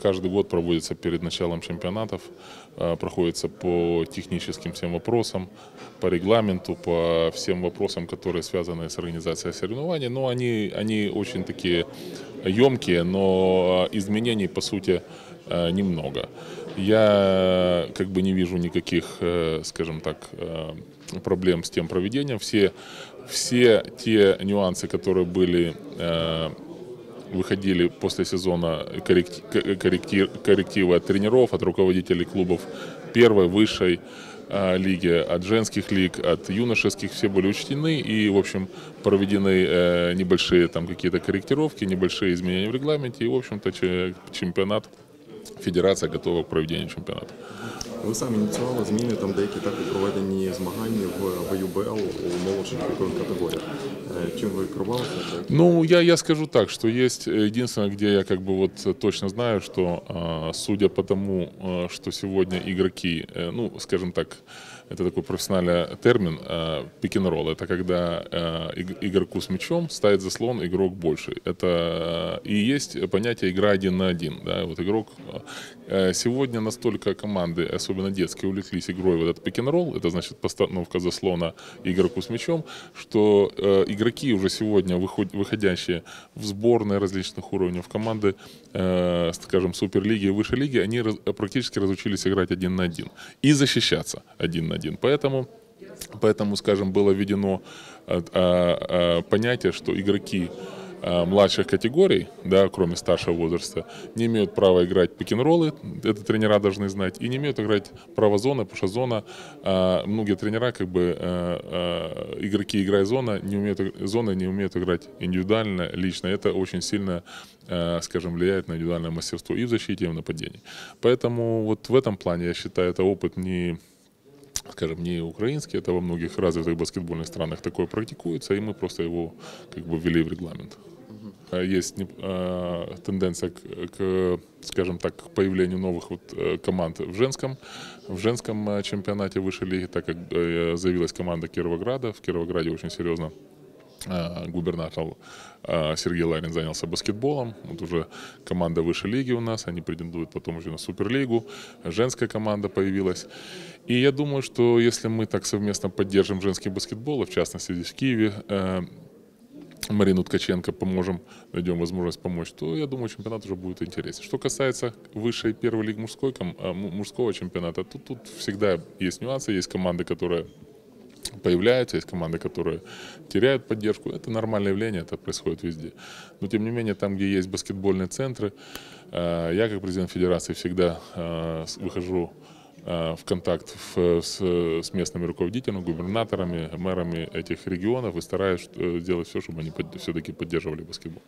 Каждый год проводится перед началом чемпионатов, э, проходится по техническим всем вопросам, по регламенту, по всем вопросам, которые связаны с организацией соревнований. Но они, они очень такие емкие, но изменений по сути э, немного. Я как бы не вижу никаких, э, скажем так, проблем с тем проведением. Все, все те нюансы, которые были выходили после сезона корректив, коррективы от тренеров, от руководителей клубов первой, высшей а, лиги, от женских лиг, от юношеских, все были учтены и, в общем, проведены э, небольшие там какие-то корректировки, небольшие изменения в регламенте и, в общем-то, чемпионат, федерация готова к проведению чемпионата. Ви самі ініціювали зміни там деякі так у проведенні змагань в ВЮБЛ у молодших вікових категоріях. Чим ви керувалися? Ну, я, я скажу так, что есть единственное, где я как бы вот точно знаю, что судя по тому, что сегодня игроки, ну, скажем так, это такой профессиональный термин, пик-н-ролл. Это когда игроку с мячом ставит заслон игрок больше. Это и есть понятие игра один на один. Да? Вот игрок сегодня настолько команды, особенно детские, увлеклись игрой в этот пик-н-ролл, это значит постановка заслона игроку с мячом, что игроки уже сегодня выходящие в сборные различных уровней, в команды, скажем, суперлиги и выше лиги, они практически разучились играть один на один и защищаться один на один. Поэтому, поэтому скажем, было введено понятие, что игроки младших категорий, да, кроме старшего возраста, не имеют права играть пик-н-роллы, это тренера должны знать, и не имеют играть право зоны, потому что зона, многие тренера, как бы, игроки, играя зона, не умеют, зоны не умеют играть индивидуально, лично. Это очень сильно, скажем, влияет на индивидуальное мастерство и в защите, и в нападении. Поэтому вот в этом плане, я считаю, это опыт не скажем, не украинский, это во многих развитых баскетбольных странах такое практикуется, и мы просто его как бы ввели в регламент. Есть э, тенденция к, к, скажем так, к появлению новых вот э, команд в женском, в женском э, чемпионате высшей лиги, так как заявилась команда Кировограда. В Кировограде очень серьезно губернатор Сергей Ларин занялся баскетболом. Вот уже команда высшей лиги у нас, они претендуют потом уже на Суперлигу. Женская команда появилась. И я думаю, что если мы так совместно поддержим женский баскетбол, в частности здесь в Киеве, Марину Ткаченко поможем, найдем возможность помочь, то я думаю, чемпионат уже будет интересен. Что касается высшей первой лиги мужской, мужского чемпионата, то тут всегда есть нюансы, есть команды, которые появляются, есть команды, которые теряют поддержку. Это нормальное явление, это происходит везде. Но тем не менее, там, где есть баскетбольные центры, я как президент федерации всегда выхожу в контакт с, местными руководителями, губернаторами, мэрами этих регионов и стараюсь сделать все, чтобы они все-таки поддерживали баскетбол.